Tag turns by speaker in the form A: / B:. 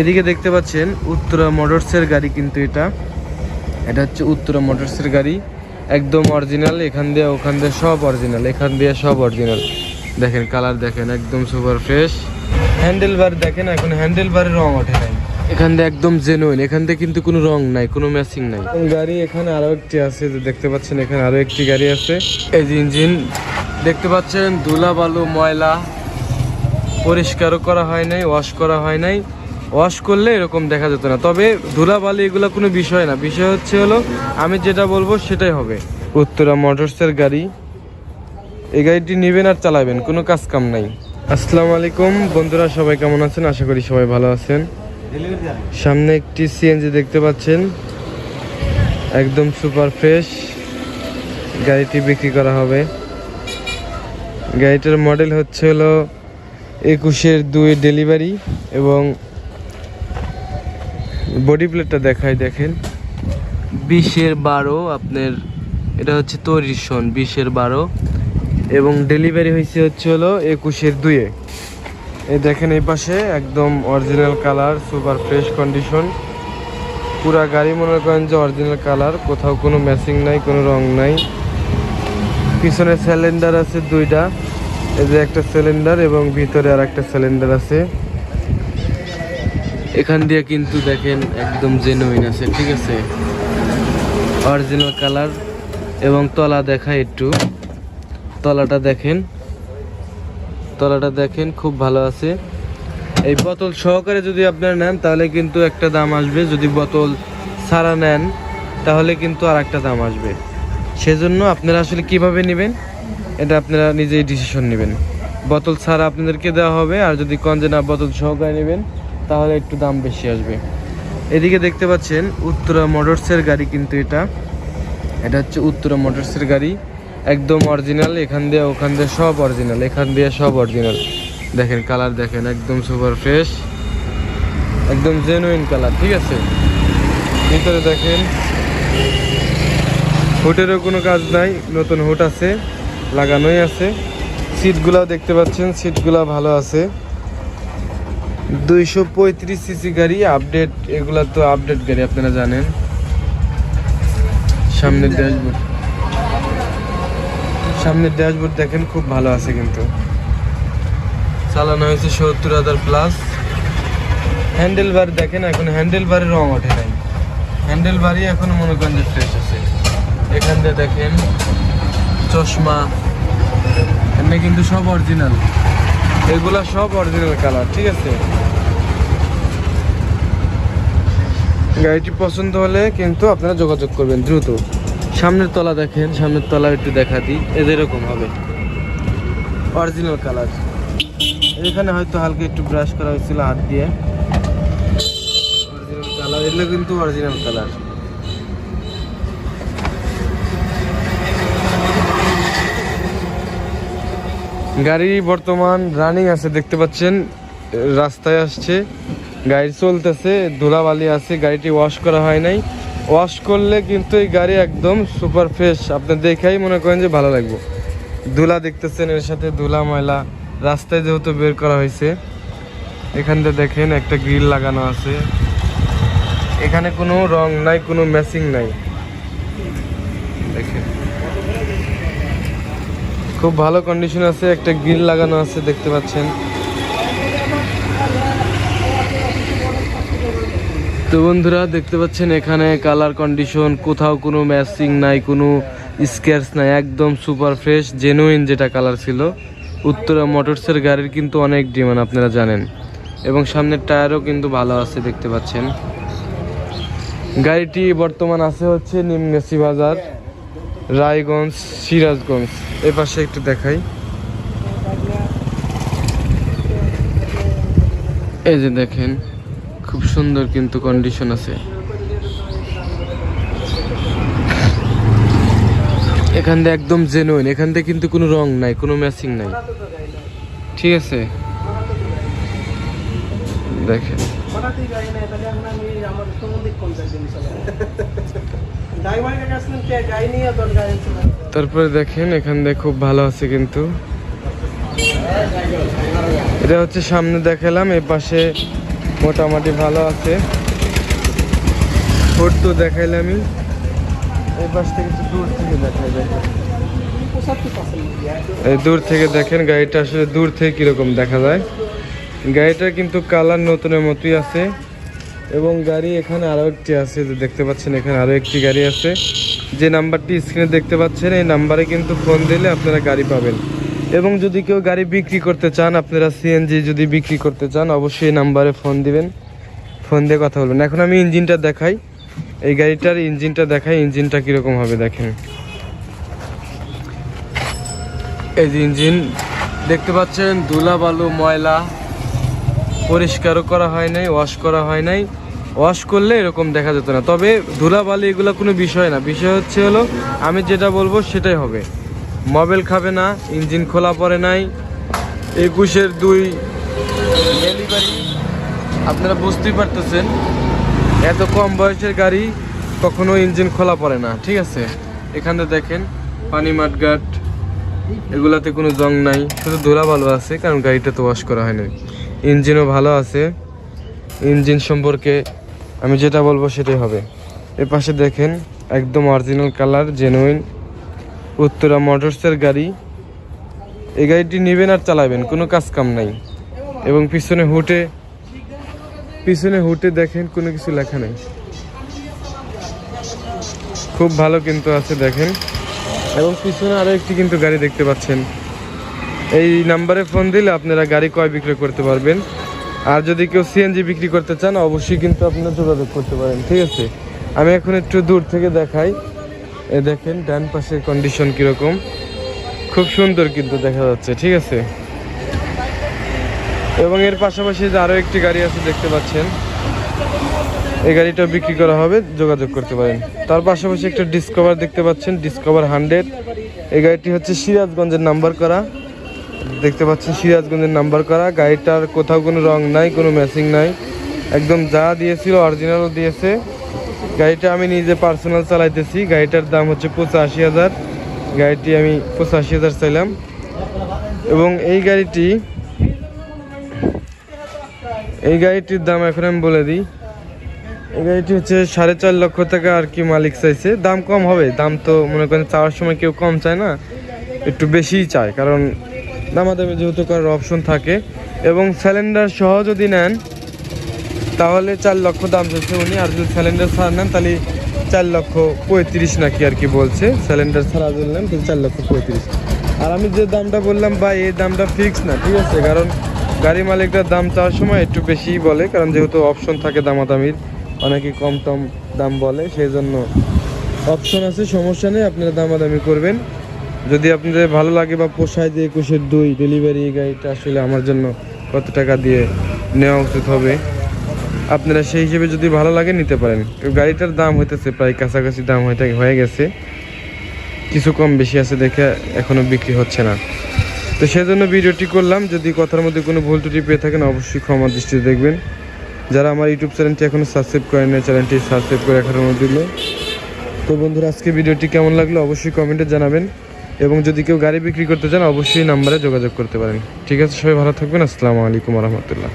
A: এদিকে দেখতে পাচ্ছেন উত্তরা মোটরসের গাড়ি কিন্তু এটা। এটা হচ্ছে উত্তরা মোটরসের গাড়ি। একদম অরিজিনাল এখান দিয়ে ওখান দিয়ে সব অরিজিনাল এখান দিয়ে সব অরিজিনাল দেখেন কালার দেখেন, একদম সুপার ফ্রেশ হ্যান্ডেল বার দেখেন, এখন হ্যান্ডেল বারের রং ওঠে নাই। এখান দিয়ে একদম জেনুইন এখান দিয়ে কিন্তু কোনো রং নাই, কোনো ম্যাচিং নাই। গাড়ি এখানে আরও একটি আছে দেখতে পাচ্ছেন, এখানে আরও একটি গাড়ি আছে। এই যে ইঞ্জিন দেখতে পাচ্ছেন ধুলা বালু ময়লা, পরিষ্কারও করা হয় নাই ওয়াশ করা হয় নাই। ওয়াশ করলে এরকম দেখা যেত না। তবে ধুলাবালি এগুলো কোনো বিষয় না। বিষয় হচ্ছে হলো, আমি যেটা বলব সেটাই হবে। উত্তরা মোটরসের গাড়ি, এই গাড়িটি নেবেন আর চালাবেন, কোনো কাজ কাম নাই। আসসালামু আলাইকুম। বন্ধুরা, সবাই কেমন আছেন? আশা করি সবাই ভালো আছেন। সামনে একটি সিএনজি দেখতে পাচ্ছেন। একদম সুপার ফ্রেশ গাড়িটি বিক্রি করা হবে। গাড়িটার মডেল হচ্ছে হলো একুশের দুই ডেলিভারি এবং বডি প্লেটটা দেখাই দেখেন। বিশের বারো আপনার এটা হচ্ছে তৈরির সন বিশের বারো। এবং ডেলিভারি হয়েছে হচ্ছে হলো একুশের দুয়ে এই দেখেন এই পাশে একদম original colour super fresh condition পুরা গাড়ি মনে করেন যে অরিজিনাল কালার কোথাও কোনো ম্যাচিং নাই কোনো রং নাই। পিছনে সিলিন্ডার আছে দুইটা। এই যে একটা সিলিন্ডার এবং ভিতরে আর একটা সিলিন্ডার আছে। এখান দিয়ে কিন্তু দেখেন একদম জেনুইন আছে, ঠিক আছে? অরিজিনাল কালার এবং তলা দেখা একটু। তলাটা দেখেন। তলাটা দেখেন, খুব ভালো আছে। এই বোতল সহকারে যদি আপনারা নেন, তাহলে কিন্তু একটা দাম আসবে। যদি বোতল ছাড়া নেন, তাহলে কিন্তু আর একটা দাম আসবে। সেজন্য আপনারা আসলে কীভাবে নেবেন? এটা আপনারা নিজেই ডিসিশন নেবেন। বোতল ছাড়া আপনাদেরকে দেওয়া হবে, আর যদি কন যে না, বোতল সহকারে নেবেন তাহলে একটু দাম বেশি আসবে। এদিকে দেখতে পাচ্ছেন উত্তরা মোটরসের গাড়ি কিন্তু এটা। এটা হচ্ছে উত্তরা মোটরসের গাড়ি। একদম অরিজিনাল এখান দিয়ে ওখান দিয়ে সব অরিজিনাল এখান দিয়ে সব অরিজিনাল দেখেন কালার দেখেন, একদম সুপার ফ্রেশ একদম জেনুইন কালার ঠিক আছে? ভিতরে দেখেন, হুটেরও কোনো কাজ নাই, নতুন হুট আছে, লাগানোই আছে। সিটগুলাও দেখতে পাচ্ছেন সিটগুলা ভালো আছে। দুইশো পঁয়ত্রিশ সিসি গাড়ি আপডেট, এগুলা তো আপডেট গাড়ি, আপনারা জানেন। সামনের ড্যাশবোর্ড। সামনের ড্যাশবোর্ড দেখেন, খুব ভালো আছে কিন্তু। চালানো হয়েছে সত্তর হাজার প্লাস হ্যান্ডেল বার দেখেন, এখন হ্যান্ডেল বারের রং ওঠে নাই। হ্যান্ডেল বারই এখনও মনে করেন যে ফ্রেশ আছে। এখান দিয়ে দেখেন, চশমা। এখানে কিন্তু সব অরিজিনাল এগুলা সব অরিজিনাল কালার ঠিক আছে? গাড়িটি পছন্দ হলে কিন্তু আপনারা যোগাযোগ করবেন দ্রুত। সামনের তলা দেখেন, সামনের তলা একটু দেখা দিই। এদের এরকম হবে। অরিজিনাল কালার এখানে হয়তো হালকা একটু ব্রাশ করা হয়েছিল হাত দিয়ে। অরিজিনাল কালার এগুলো কিন্তু অরিজিনাল কালার গাড়ি বর্তমান রানিং আছে, দেখতে পাচ্ছেন। রাস্তায় আসছে। গাড়ি চলতেছে, ধুলাবালি আছে, গাড়িটি ওয়াশ করা হয় নাই। ওয়াশ করলে কিন্তু এই গাড়ি একদম সুপার ফ্রেশ আপনি দেখাই মনে করেন যে ভালো লাগবে। ধুলা দেখতেছেন এর সাথে ধুলা ময়লা। রাস্তায় যেহেতু বের করা হয়েছে, এখান থেকে দেখেন একটা গ্রিল লাগানো আছে। এখানে কোনো রং নাই, কোনো ম্যাচিং নাই। দেখেন। খুব ভালো কন্ডিশন আছে, একটা গ্রিল লাগানো আছে, দেখতে পাচ্ছেন। তো বন্ধুরা, দেখতে পাচ্ছেন এখানে কালার কন্ডিশন কোথাও কোনো ম্যাচিং নাই, কোনো স্ক্যাচ নাই, একদম সুপার ফ্রেশ জেনুইন যেটা কালার ছিল। উত্তরা মোটরসের গাড়ির কিন্তু অনেক ডিমান্ড আপনারা জানেন। এবং সামনের টায়ারও কিন্তু ভালো আছে, দেখতে পাচ্ছেন। গাড়িটি বর্তমান আছে হচ্ছে নিম্নেসি বাজার, রায়গঞ্জ, সিরাজগঞ্জ। এ পাশে একটু দেখাই। এই যে দেখেন খুব সুন্দর কিন্তু কন্ডিশন আছে। এখান দিয়ে একদম জেনুইন এখান থেকে কিন্তু কোনো রং নাই, কোনো ম্যাচিং নাই। ঠিক আছে? দেখেন। তারপরে দেখেন, এখান দিয়ে খুব ভালো আছে কিন্তু। এটা হচ্ছে সামনে দেখালাম এই পাশে মোটামুটি ভালো আছে। হুড তো দেখাইলে আমি এই পাশ থেকে একটু দূর থেকে দেখাই এই দূর থেকে দেখেন গাড়িটা আসলে দূর থেকে কীরকম দেখা যায়। গাড়িটা কিন্তু কালার নতুনের মতোই আছে। এবং গাড়ি এখানে আরও একটি আছে, যে দেখতে পাচ্ছেন এখানে আরও একটি গাড়ি আছে। যে নাম্বারটি স্ক্রিনে দেখতে পাচ্ছেন, এই নাম্বারে কিন্তু ফোন দিলে আপনারা গাড়ি পাবেন। এবং যদি কেউ গাড়ি বিক্রি করতে চান, আপনারা সিএনজি যদি বিক্রি করতে চান, অবশ্যই নাম্বারে ফোন দিবেন। ফোন দিয়ে কথা বলবেন। এখন আমি ইঞ্জিনটা দেখাই। এই গাড়িটার ইঞ্জিনটা দেখাই। ইঞ্জিনটা কীরকম হবে দেখেন। এই যে ইঞ্জিন, দেখতে পাচ্ছেন ধুলা বালু, ময়লা পরিষ্কারও করা হয় নাই ওয়াশ করা হয় নাই। ওয়াশ করলে এরকম দেখা যেত না। তবে ধুলা বালি এগুলো কোনো বিষয় না। বিষয় হচ্ছে হলো, আমি যেটা বলব সেটাই হবে। মোবাইল খাবে না, ইঞ্জিন খোলা পড়ে নাই। একুশের দুই আপনারা বুঝতেই পারতেছেন, এত কম বয়সের গাড়ি কখনো ইঞ্জিন খোলা পড়ে না, ঠিক আছে? এখানে দেখেন, পানি মাঠঘাট এগুলাতে কোনো জং নাই, শুধু ধুলা ভালো আছে, কারণ গাড়িটা তো ওয়াশ করা হয়নি। ইঞ্জিনও ভালো আছে। ইঞ্জিন সম্পর্কে আমি যেটা বলব সেটাই হবে। এ পাশে দেখেন, একদম অরিজিনাল কালার জেনুইন উত্তরা মোটরসের গাড়ি। এই গাড়িটি নেবেন আর চালাবেন, কোনো কাজ কাম নাই। এবং পিছনে হুটে পিছনে হুটে দেখেন কোনো কিছু লেখা নেই। খুব ভালো কিন্তু আছে দেখেন। এবং পিছনে আরও একটি কিন্তু গাড়ি দেখতে পাচ্ছেন। এই নাম্বারে ফোন দিলে আপনারা গাড়ি কয় বিক্রয় করতে পারবেন। আর যদি কেউ সিএনজি বিক্রি করতে চান, অবশ্যই কিন্তু আপনারা যোগাযোগ করতে পারেন। ঠিক আছে? আমি এখন একটু দূর থেকে দেখাই। এ দেখেন, ডান পাশের কন্ডিশন কীরকম। খুব সুন্দর কিন্তু দেখা যাচ্ছে, ঠিক আছে? এবং এর পাশাপাশি যে আরও একটি গাড়ি আছে দেখতে পাচ্ছেন, এই গাড়িটা বিক্রি করা হবে, যোগাযোগ করতে পারেন। তার পাশাপাশি একটা ডিসকভার দেখতে পাচ্ছেন ডিসকভার হান্ড্রেড এই গাড়িটি হচ্ছে সিরাজগঞ্জের নাম্বার করা। দেখতে পাচ্ছেন, সিরাজগঞ্জের নাম্বার করা। গাড়িটার কোথাও কোনো রং নাই, কোনো ম্যাচিং নাই। একদম যা দিয়েছিল অরিজিনালও দিয়েছে। গাড়িটা আমি নিজে পার্সোনাল চালাইতেছি। গাড়িটার দাম হচ্ছে পঁচাশি হাজার। গাড়িটি আমি পঁচাশি হাজার চাইলাম। এবং এই গাড়িটি, এই গাড়িটির দাম এখন আমি বলে দিই। এই গাড়িটি হচ্ছে সাড়ে চার লক্ষ টাকা আর কি মালিক চাইছে। দাম কম হবে। দাম তো মনে করেন চাওয়ার সময় কেউ কম চায় না। একটু বেশিই চায়। কারণ দামাদামি যেহেতু করার অপশন থাকে। এবং সিলিন্ডার সহ যদি নেন তাহলে চার লক্ষ দাম চাইছে উনি, আর যদি সিলিন্ডার ছাড়া নেন, তাহলে চার লক্ষ পঁয়ত্রিশ নাকি আর কি বলছে। সিলিন্ডার ছাড়া যদি নেন, তাহলে চার লক্ষ পঁয়ত্রিশ। আর আমি যে দামটা বললাম বা এই দামটা ফিক্স না, ঠিক আছে? কারণ গাড়ি মালিকরা দাম চাওয়ার সময় একটু বেশিই বলে, কারণ যেহেতু অপশন থাকে দামাদামির, অনেকে কম টম দাম বলে সেই জন্য অপশন আছে, সমস্যা নেই, আপনারা দামাদামি করবেন। যদি আপনাদের ভালো লাগে বা পোষায় যে একুশের দুই ডেলিভারি গাড়িটা, আসলে আমার জন্য কত টাকা দিয়ে নেওয়া উচিত হবে। আপনারা সেই হিসেবে যদি ভালো লাগে নিতে পারেন। গাড়িটার দাম হইতেছে প্রায় কাছাকাছি দাম হয়ে হয়ে গেছে। কিছু কম বেশি আছে দেখে এখনও বিক্রি হচ্ছে না। তো সেজন্য ভিডিওটি করলাম। যদি কথার মধ্যে কোনো ভুল ত্রুটি পেয়ে থাকেন, অবশ্যই ক্ষমা দৃষ্টিতে দেখবেন। যারা আমার ইউটিউব চ্যানেলটি এখনও সাবস্ক্রাইব করেন না চ্যানেলটি সাবস্ক্রাইব করে রাখার মধ্যে দিল তো বন্ধুরা, আজকে ভিডিওটি কেমন লাগল অবশ্যই কমেন্টে জানাবেন। এবং যদি কেউ গাড়ি বিক্রি করতে চান, অবশ্যই নাম্বারে যোগাযোগ করতে পারেন। ঠিক আছে, সবাই ভালো থাকবেন। আসসালামু আলাইকুম রহমতুল্লাহ।